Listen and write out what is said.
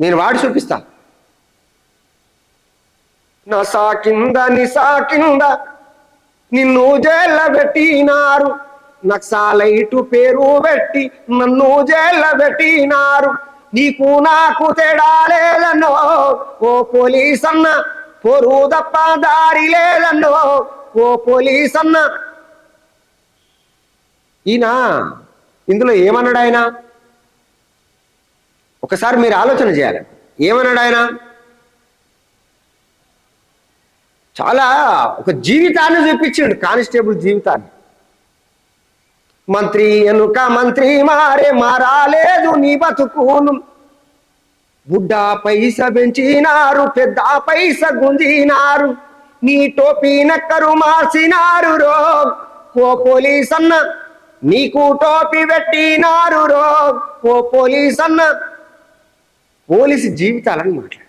నేను వాడి చూపిస్తా. నసా కింద నిసా కింద నిన్ను జైళ్ళ పెట్టినారు. నక్సాలైటు పేరు పెట్టి నన్ను జైళ్ళ పెట్టినారు. నీకు నాకు తేడా లేదన్నో ఓ పోలీస్ అన్న పొరు తప్ప దారి లేదన్నో ఓ పోలీస్ అన్న ఈయన ఇందులో ఏమన్నాడు ఆయన? ఒకసారి మీరు ఆలోచన చేయాలి. ఏమన్నాడు ఆయన? చాలా ఒక జీవితాన్ని చూపించాడు కానిస్టేబుల్ జీవితాన్ని. మంత్రి ఎనుక మంత్రి మారే మారాలేదు నీ బతుకును. బుడ్డ పైస పెంచినారు పెద్ద పైస గుంజినారు. నీ టోపీ నక్కరు మార్చినారు రో. ఓ పోలీస్ అన్న నీకు టోపీ పెట్టినారు రో. ఓ పోలీస్ అన్న పోలీసు జీవితాలని మాట్లాడు